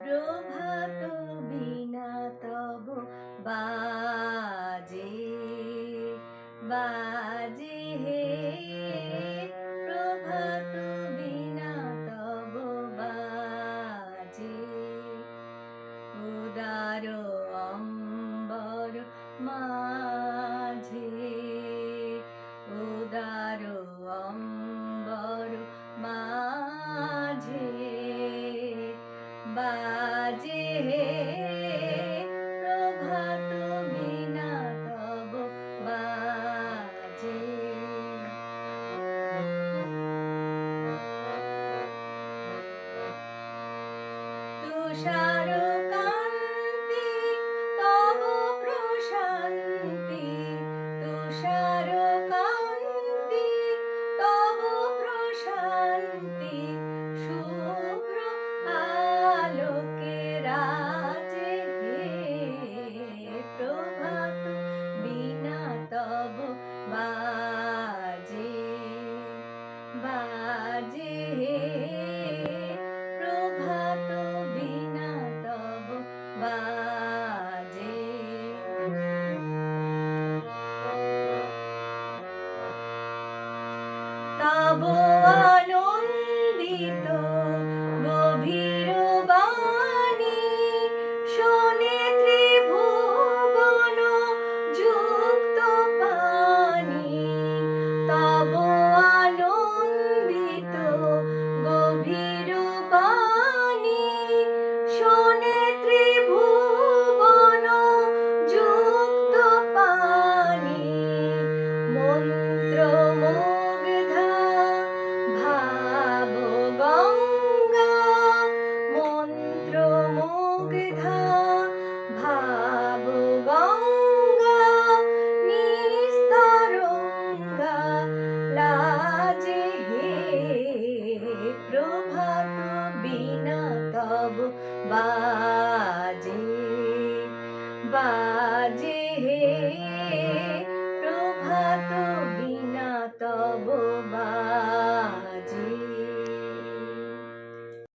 প্রভাত বিনা তব বাজে বাজে হে প্রভাত বিনা তব বাজে। উদার অম্বর মাঝে, উদার অম্বর মাঝে বাজে তুষার তব আনন্দিত মুগ্ধা ভাব হে প্রভাত বাজে বাজে হে প্রভাত বিনা তব বা